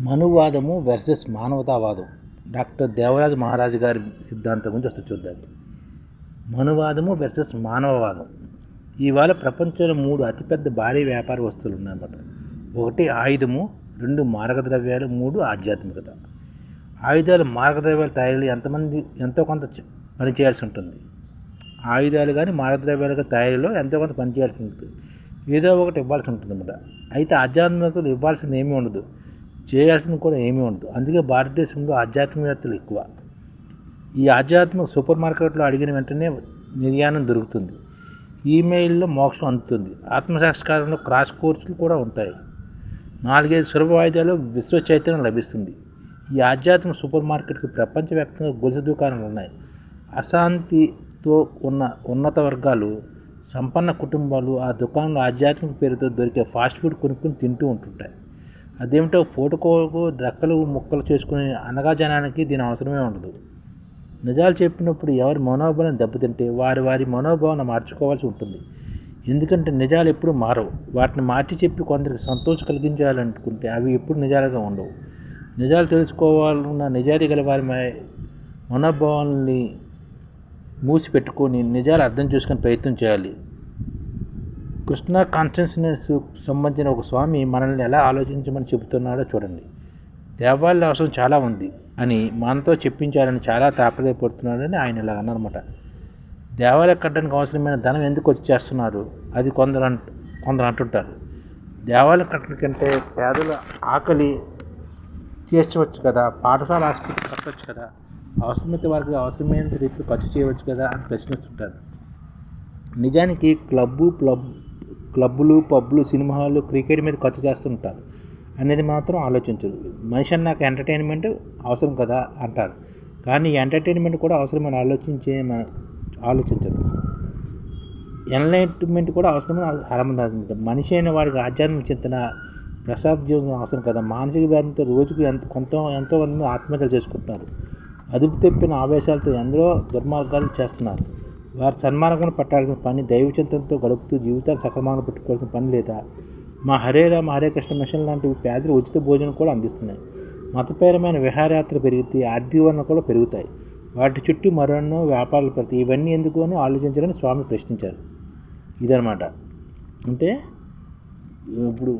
మనువాదము versus మానవతావాదం. Doctor Devaraju Maharaju గారి సిద్ధాంతం గురించి వస్తే చూద్దాం. మనువాదము వర్సెస్ మానవవాదం. ఇవాళ ప్రపంచంలో మూడు అతిపెద్ద భారీ వ్యాపార వస్తువులు ఉన్నాయన్నమాట. ఒకటి ఆయుధము రెండు మార్గద్రవ్యాలు మూడు ఆధ్యాత్మికత. ఆయుధాలు మార్గద్రవ్యాలు తయారీలో ఎంతమంది ఎంతో కొంత పనిచేయాల్సి ఉంటుంది. ఆయుధాలు కానీ మారకద్రవ్యాలు తయారీలో ఎంతో కొంత పనిచేయాల్సి ఉంటుంది. ఏదో ఒకటి ఇవ్వాల్సి ఉంటుంది అన్నమాట అయితే ఆధ్యాత్మికతలు ఇవ్వాల్సింది ఏమీ ఉండదు. చేయాల్సింది కూడా ఏమీ ఉండదు. అందుకే భారతదేశంలో ఆధ్యాత్మికవేత్తలు ఎక్కువ. ఈ ఆధ్యాత్మిక సూపర్ మార్కెట్లో అడిగిన వెంటనే నిర్యాణం దొరుకుతుంది. ఈమెయిల్లో మోక్షం అందుతుంది. ఆత్మసాక్షకారంలో క్రాస్ కోర్సులు కూడా ఉంటాయి. నాలుగైదు సులభ వాయిదాలు విశ్వ చైతన్యం లభిస్తుంది. ఈ ఆధ్యాత్మిక సూపర్ మార్కెట్కి ప్రపంచవ్యాప్తంగా గొలుసు దుకాణాలు ఉన్నాయి. అశాంతితో ఉన్న ఉన్నత వర్గాలు సంపన్న కుటుంబాలు ఆ దుకాణంలో ఆధ్యాత్మిక పేరుతో దొరికే ఫాస్ట్ ఫుడ్ కొనుక్కొని తింటూ ఉంటుంటాయి. అదేమిటో పూటకోకు రెక్కలు ముక్కలు చేసుకునే అనగా జనానికి దీని అవసరమే ఉండదు. నిజాలు చెప్పినప్పుడు ఎవరి మనోభావం దెబ్బతింటే వారి వారి మనోభావన మార్చుకోవాల్సి ఉంటుంది. ఎందుకంటే నిజాలు ఎప్పుడు మారవు. వాటిని మార్చి చెప్పి కొందరికి సంతోషం కలిగించాలనుకుంటే అవి ఎప్పుడు నిజాలుగా ఉండవు. నిజాలు తెలుసుకోవాలన్న నిజాయితీ గల వారి మనోభావాల్ని మూసిపెట్టుకొని నిజాలు అర్థం చేసుకునే ప్రయత్నం చేయాలి. కృష్ణ కాన్షియస్నెస్ సంబంధించిన ఒక స్వామి మనల్ని ఎలా ఆలోచించమని చెబుతున్నాడో చూడండి. దేవాలయ అవసరం చాలా ఉంది అని మనతో చెప్పించాలని చాలా తాపత్రయపడుతున్నాడని ఆయన ఇలా అన్నమాట దేవాలయ కట్టడానికి అవసరమైన ధనం ఎందుకు వచ్చి చేస్తున్నారు? అది కొందరు అంట కొందరు అంటుంటారు. దేవాలయ కట్టడం కంటే పేదల ఆకలి తీర్చవచ్చు కదా పాఠశాల ఆసుపత్రి కట్టవచ్చు కదా అవసరమైతే వారికి అవసరమైన రీతిలో ఖర్చు చేయవచ్చు కదా అని ప్రశ్నిస్తుంటారు. నిజానికి క్లబ్బు ప్లబ్ క్లబ్బులు పబ్లు సినిమా హాళ్ళు క్రికెట్ మీద ఖర్చు చేస్తుంటారు. అనేది మాత్రం ఆలోచించరు. మనిషి నాకు ఎంటర్టైన్మెంట్ అవసరం కదా అంటారు. కానీ ఎంటర్టైన్మెంట్ కూడా అవసరమని ఆలోచించే మన ఆలోచించరు. ఎన్లైట్మెంట్ కూడా అవసరమని ఆరంభించారు మనిషి అయిన వాడికి ఆధ్యాత్మిక చింతన ప్రసాద జీవనం అవసరం కదా. మానసిక వ్యాధితో రోజుకు ఎంత కొంత ఎంతో మంది ఆత్మహత్యలు చేసుకుంటున్నారు. అదుపు తెప్పిన ఆవేశాలతో ఎందరో దుర్మార్గాలు చేస్తున్నారు. వారి సన్మార్గం పట్టాల్సిన పని దైవచింతనతో గడుపుతూ జీవితాలు సక్రమంగా పెట్టుకోవాల్సిన పని లేదా మా హరే రామ హరే కృష్ణ మిషన్ లాంటివి పేదలు ఉచిత భోజనం కూడా అందిస్తున్నాయి. మతపరమైన విహారయాత్ర పెరిగితే ఆర్థిక వనరులు కూడా పెరుగుతాయి. వాటి చుట్టూ మరెన్నో వ్యాపారాలు పెడతాయి ఇవన్నీ ఎందుకు అని ఆలోచించాలని స్వామి ప్రశ్నించారు. ఇదనమాట అంటే ఇప్పుడు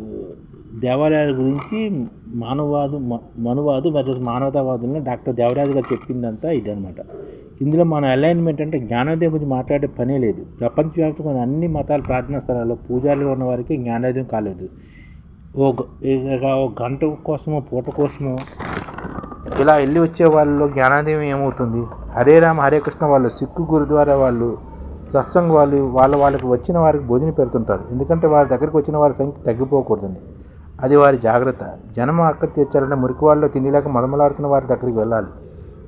దేవాలయాల గురించి మానవవాదు మ- మనువాదు వర్సెస్ మానవతావాదంలో డాక్టర్ దేవరాజు గారు చెప్పిందంతా ఇదనమాట ఇందులో మన అలైన్మెంట్ అంటే జ్ఞానోదయం గురించి మాట్లాడే పనే లేదు. ప్రపంచవ్యాప్తంగా అన్ని మతాల ప్రార్థనా స్థలాల్లో పూజారులు ఉన్న వారికి జ్ఞానోదయం కాలేదు. ఓ ఓ గంట కోసమో పూట కోసమో ఇలా వెళ్ళి వచ్చే వాళ్ళలో జ్ఞానోదయం ఏమవుతుంది? హరే రామ హరే కృష్ణ వాళ్ళు సిక్కు గురుద్వారా వాళ్ళు సత్సంగ్ వాళ్ళు వాళ్ళ వాళ్ళకి వచ్చిన వారికి భోజనం పెడుతుంటారు. ఎందుకంటే వారి దగ్గరికి వచ్చిన వారి సంఖ్య తగ్గిపోకూడదని. అది వారి జాగ్రత్త. జనం అక్కడ తీర్చాలంటే మురికి వాళ్ళలో తిండిలేక మదమలాడుతున్న వారి దగ్గరికి వెళ్ళాలి.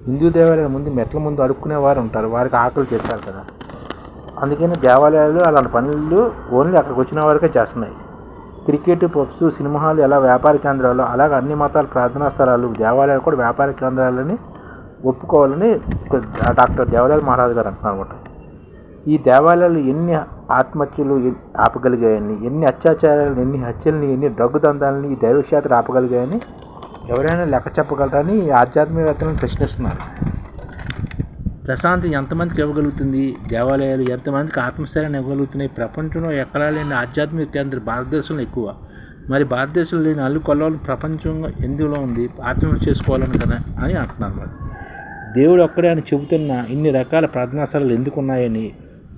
హిందూ దేవాలయాల ముందు మెట్ల ముందు అడుక్కునే వారు ఉంటారు. వారికి ఆకలి తీర్చాలి కదా. అందుకని దేవాలయాలు అలాంటి పనులు ఓన్లీ అక్కడికి వచ్చిన వారికే చేస్తున్నాయి. క్రికెట్ పబ్స్ సినిమా ఎలా వ్యాపార కేంద్రాలు అలాగే అన్ని మతాల ప్రార్థనా స్థలాలు దేవాలయాలు కూడా వ్యాపార కేంద్రాలని ఒప్పుకోవాలని డాక్టర్ దేవరాజు మహారాజు గారు అంటున్నారు అనమాట ఈ దేవాలయాలు ఎన్ని ఆత్మహత్యలు ఆపగలిగాయని ఎన్ని అత్యాచారాలను ఎన్ని హత్యల్ని ఎన్ని డ్రగ్ దందాలని ఈ దైవక్షేత్ర ఆపగలిగాయని ఎవరైనా లెక్క చెప్పగలరని ఈ ఆధ్యాత్మికవేత్తలను ప్రశ్నిస్తున్నారు. ప్రశాంతి ఎంతమందికి ఇవ్వగలుగుతుంది? దేవాలయాలు ఎంతమందికి ఆత్మస్థైర్యాన్ని ఇవ్వగలుగుతున్నాయి? ప్రపంచంలో ఎక్కడా లేని ఆధ్యాత్మిక కేంద్రం భారతదేశంలో ఎక్కువ. మరి భారతదేశంలో లేని అల్లు కొల్లలు ప్రపంచంలో ఎందులో ఉంది? ఆత్మహత్య చేసుకోవాలని కదా అని అంటున్నారు మరి. దేవుడు ఒక్కడే అని చెబుతున్న ఇన్ని రకాల ప్రార్థనాశాలలు ఎందుకున్నాయని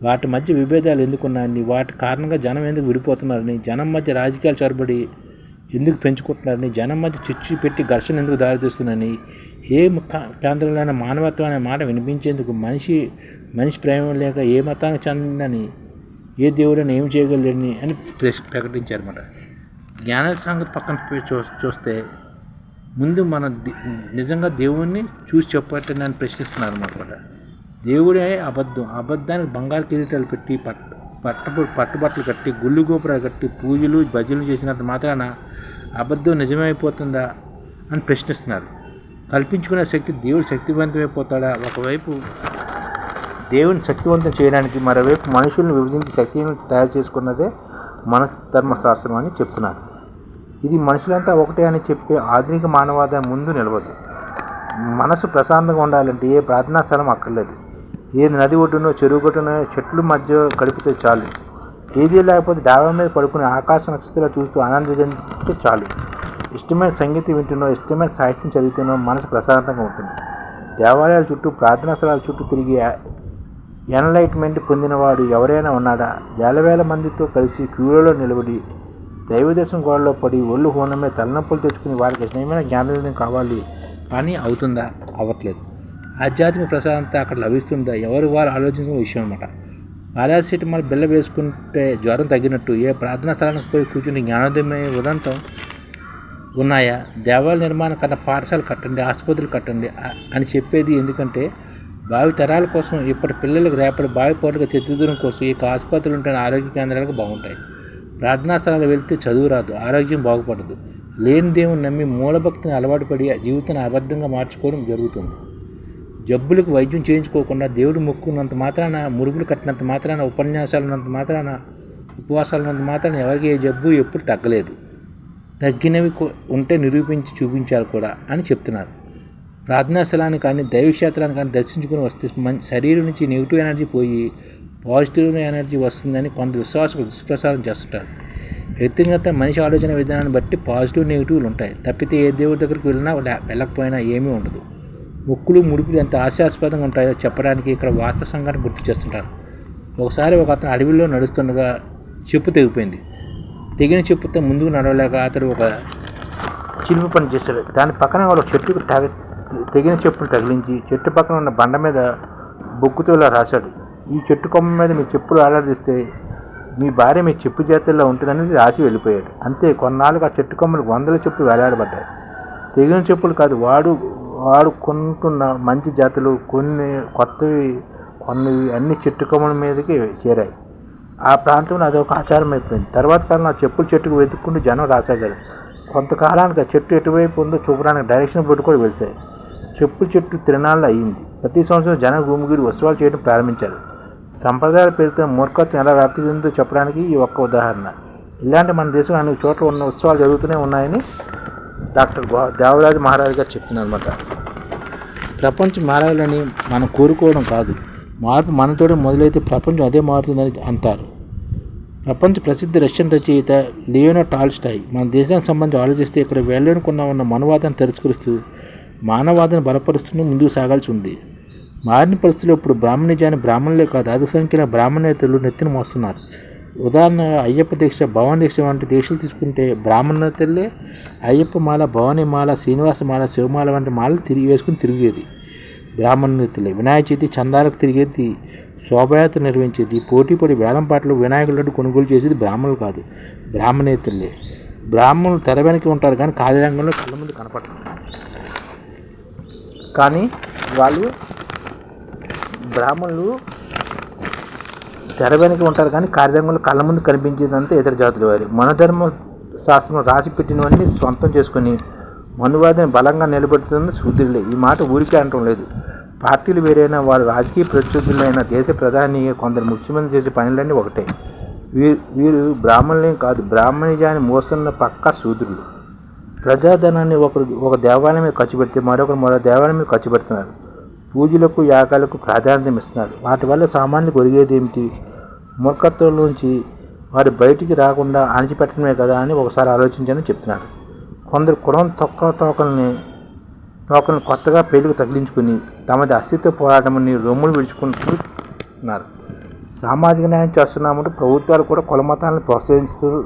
వాటి మధ్య విభేదాలు ఎందుకున్నాయని వాటి కారణంగా జనం ఎందుకు విడిపోతున్నారని జనం మధ్య రాజకీయాలు చొరబడి ఎందుకు పెంచుకుంటున్నారని జనం మధ్య చిచ్చు పెట్టి ఘర్షణ ఎందుకు దారితీస్తుందని ఏ క- మానవత్వం అనే మాట వినిపించేందుకు మనిషి మనిషి ప్రేమ లేక ఏ మతానికి చెందిందని ఏ దేవుడని ఏం చేయగలని అని ప్రకటించారన్నమాట. జ్ఞాన సంగతి పక్కన చూ చూస్తే ముందు మన నిజంగా దేవుణ్ణి చూసి చెప్పట్టని అని ప్రశ్నిస్తున్నారు అన్నమాట దేవుడే అబద్ధం. అబద్ధానికి బంగారు కిరీటాలు పెట్టి పట్ట పట్టు పట్టుబట్టలు కట్టి గుళ్ళు గోపురాలు కట్టి పూజలు భజనలు చేసినంత మాత్రాన అబద్ధం నిజమైపోతుందా అని ప్రశ్నిస్తున్నారు. కల్పించుకునే శక్తి దేవుడు శక్తివంతమైపోతాడా ఒకవైపు దేవుని శక్తివంతం చేయడానికి మరోవైపు మనుషులను విభజించి శక్తిని తయారు చేసుకున్నదే మన ధర్మశాస్త్రం అని చెప్తున్నారు. ఇది మనుషులంతా ఒకటే అని చెప్పే ఆధునిక మానవాదాన్ని ముందు నిలవదు. మనసు ప్రశాంతంగా ఉండాలంటే ఏ ప్రార్థనా స్థలం అక్కర్లేదు. ఏది నది ఒడ్డునో చెరువు కొట్టునో చెట్ల మధ్య గడిపితే చాలు. ఏది లేకపోతే డాబా మీద పడుకుని ఆకాశ నక్షత్రాలు చూస్తూ ఆనందిస్తే చాలు. ఇష్టమైన సంగీతం వింటున్నో ఇష్టమైన సాహిత్యం చదువుతున్నో మనసు ప్రశాంతంగా ఉంటుంది. దేవాలయాల చుట్టూ ప్రార్థనా స్థలాల చుట్టూ తిరిగి ఎన్లైట్మెంట్ పొందినవాడు ఎవరైనా ఉన్నాడా? వేల వేల మందితో కలిసి క్యూలలో నిలబడి దైవదేశం గోడలో పడి ఒళ్ళు హోనమే తలనొప్పులు తెచ్చుకుని వారికి ఇష్టమైన జ్ఞానం కావాలి కానీ అవుతుందా? అవ్వట్లేదు. ఆధ్యాత్మిక ప్రశాంతత అక్కడ లభిస్తుందా? ఎవరు వారు ఆలోచించిన విషయం అనమాట పారాసిటమాల్ బిల్ల వేసుకుంటే జ్వరం తగ్గినట్టు ఏ ప్రార్థనా స్థలానికి పోయి కూర్చుని జ్ఞానోదయమయ్యే ఉదంతం ఉన్నాయా? దేవాలయ నిర్మాణం కన్నా పాఠశాలలు కట్టండి ఆసుపత్రులు కట్టండి అని చెప్పేది ఎందుకంటే భావి తరాల కోసం ఇప్పటి పిల్లలకు రేపటి భావి పౌరులకు తెచ్చిదూరం కోసం ఈ ఆసుపత్రులు ఉంటే ఆరోగ్య కేంద్రాలకు బాగుంటాయి. ప్రార్థనా స్థలాలు వెళ్తే చదువు రాదు ఆరోగ్యం బాగుపడదు. లేని దేవుని నమ్మి మూలభక్తిని అలవాటు పడి జీవితాన్ని అబద్ధంగా మార్చుకోవడం జరుగుతుంది. జబ్బులకు వైద్యం చేయించుకోకుండా దేవుడు మొక్కున్నంత మాత్రాన మురుగులు కట్టినంత మాత్రాన ఉపన్యాసాలు ఉన్నంత మాత్రాన ఉపవాసాలు ఉన్నంత మాత్రాన ఎవరికి ఏ జబ్బు ఎప్పుడు తగ్గలేదు. తగ్గినవి ఉంటే నిరూపించి చూపించారు కూడా అని చెప్తున్నారు. ప్రార్థనా స్థలాన్ని కానీ దైవక్షేత్రాన్ని కానీ దర్శించుకుని వస్తే మన శరీరం నుంచి నెగిటివ్ ఎనర్జీ పోయి పాజిటివ్ ఎనర్జీ వస్తుందని కొంత విశ్వాసం దుష్ప్రసారం చేస్తుంటారు. వ్యక్తిగత మనిషి ఆలోచన విధానాన్ని బట్టి పాజిటివ్ నెగిటివ్లు ఉంటాయి. తప్పితే ఏ దేవుడి దగ్గరికి వెళ్ళినా లే- వెళ్ళకపోయినా ఏమీ ఉండదు. ముక్కులు ముడుపులు ఎంత హాస్యాస్పదంగా ఉంటాయో చెప్పడానికి ఇక్కడ వాస్తవ సంఘాన్ని గుర్తు చేస్తుంటారు. ఒకసారి ఒక అతను అడవిలో నడుస్తుండగా చెప్పు తెగిపోయింది. తెగిన చెప్పుతో ముందుకు నడవలేక అతడు ఒక చిలుపు పని చేశాడు. దాని పక్కన ఒక చెట్టుకు తగ తెగిన చెప్పులు తగిలించి చెట్టు పక్కన ఉన్న బండ మీద బొక్కుతో ఇలా రాశాడు. ఈ చెట్టు కొమ్మ మీద మీ చెప్పులు ఆలాడిస్తే మీ భార్య మీ చెప్పు చేతల్లో ఉంటుందని రాసి వెళ్ళిపోయాడు. అంతే కొన్నాళ్ళుగా ఆ చెట్టు కొమ్మలు వందల చెప్పులు వేలాడబడ్డాయి. తెగిన చెప్పులు కాదు వాడు వాడుకుంటున్న మంచి జాతులు కొన్ని కొత్తవి కొన్ని అన్ని చెట్టు కొమ్మల మీదకి చేరాయి. ఆ ప్రాంతంలో అదొక ఆచారం అయిపోయింది. తర్వాత కాలం ఆ చెప్పులు చెట్టుకు వెతుక్కుంటూ జనం రాసాగారు కొంతకాలానికి ఆ చెట్టు ఎటువైపు ఉందో చూపడానికి డైరెక్షన్ బోర్డు కూడా వెలిసాయి. చెప్పుల చెట్టు తిరణాలు అయ్యింది. ప్రతి సంవత్సరం జనం భూమిగిరి ఉత్సవాలు చేయడం ప్రారంభించారు. సంప్రదాయాల పేరుతో మూర్ఖత్వం ఎలా వ్యాప్తి చెందుతో చెప్పడానికి ఈ ఒక్క ఉదాహరణ. ఇలాంటి మన దేశంలో అనేక చోట్ల ఉన్న ఉత్సవాలు జరుగుతూనే ఉన్నాయని డాక్టర్ దేవరాజు మహారాజు గారు చెప్తున్నారు అనమాట ప్రపంచం మారాలని మనం కోరుకోవడం కాదు. మార్పు మనతోనే మొదలైతే ప్రపంచం అదే మారుతుందని అంటారు. ప్రపంచ ప్రసిద్ధ రష్యన్ రచయిత లియోనో టాల్స్టాయ్ మన దేశానికి సంబంధించి ఆలోచిస్తే ఇక్కడ వెళ్ళనుకున్న ఉన్న మనవాదాన్ని తిరస్కరిస్తూ మానవాదాన్ని బలపరుస్తూనే ముందుకు సాగాల్సి ఉంది. మారిన పరిస్థితుల్లో ఇప్పుడు బ్రాహ్మణిజాన్ని బ్రాహ్మణులే కాదు అధిక సంఖ్యలో బ్రాహ్మణేతరులు నెత్తిన మోస్తున్నారు. ఉదాహరణగా అయ్యప్ప దీక్ష భవాని దీక్ష వంటి దీక్షలు తీసుకుంటే బ్రాహ్మణేతలే అయ్యప్ప మాల భవానీమాల మాల శ్రీనివాస మాల శివమాల వంటి మాలలు తిరిగి వేసుకుని తిరిగేది. బ్రాహ్మణులే వినాయక చవితి చందాలకు తిరిగేది శోభయాత్ర నిర్వహించేది పోటీపడి వేలం పాటలు వినాయకుల కొనుగోలు చేసేది బ్రాహ్మణులు కాదు బ్రాహ్మణేతరులే బ్రాహ్మణులు తెర వెనక ఉంటారు కానీ కార్యరంగంలో కళ్ళ ముందు కనపడరు. కానీ వాళ్ళు బ్రాహ్మణులు తెర వెనక ఉంటారు కానీ కార్యరంగంలో కళ్ళ ముందు కనిపించేదంతా ఇతర జాతుల వారి. మనధర్మ శాస్త్రం రాసి పెట్టినవన్నీ సొంతం చేసుకుని మనువాదిని బలంగా నిలబెడుతుంది శూద్రులే. ఈ మాట ఊరికే అనటం లేదు. పార్టీలు వేరైనా వారు రాజకీయ ప్రత్యర్థులైన దేశ ప్రధాని కొందరు ముఖ్యమంత్రి చేసే పనులన్నీ ఒకటే. వీరు వీరు బ్రాహ్మణులేం కాదు. బ్రాహ్మణిజాన్ని మోస్తున్న పక్కా శూద్రులు. ప్రజాధనాన్ని ఒకరు ఒక దేవాలయం మీద ఖర్చు పెడితే మరొకరు మరో దేవాలయం మీద ఖర్చు పెడుతున్నారు. పూజలకు యాగాలకు ప్రాధాన్యత ఇస్తున్నారు వాటి వల్ల సామాన్యులకు ఒరిగేది ఏమిటి? మూర్ఖత్వంలోంచి వారు బయటికి రాకుండా అణిచిపెట్టడమే కదా అని ఒకసారి ఆలోచించని చెప్తున్నారు. కొందరు కులం తొక్క తోకల్ని తోకల్ని కొత్తగా పేలుకు తగిలించుకుని తమది అస్తిత్వ పోరాటమని రొమ్ములు విడుచుకుంటున్నారు. సామాజిక న్యాయం చేస్తున్నామంటూ ప్రభుత్వాలు కూడా కుల మతాలను ప్రోత్సహిస్తూ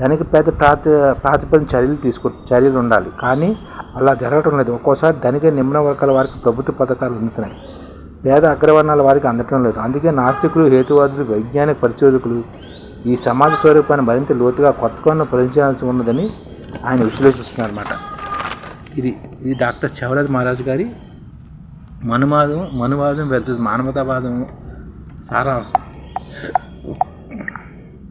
దానికి పెద్ద ప్రాతి ప్రాతిపదిన చర్యలు తీసుకు చర్యలు ఉండాలి. కానీ అలా జరగటం లేదు. ఒక్కోసారి ధనిక నిమ్న వర్గాల వారికి ప్రభుత్వ పథకాలు అందుతున్నాయి. పేద అగ్రవర్ణాల వారికి అందటం లేదు. అందుకే నాస్తికులు హేతువాదులు వైజ్ఞానిక పరిశోధకులు ఈ సమాజ స్వరూపాన్ని మరింత లోతుగా కొత్తగా పరిచయాల్సి ఉన్నదని ఆయన విశ్లేషిస్తున్నారు అనమాట ఇది ఇది డాక్టర్ చవరాజ్ మహారాజు గారి మనువాదం మనువాదం వెళ్తుంది మానవతావాదం సారాంశం.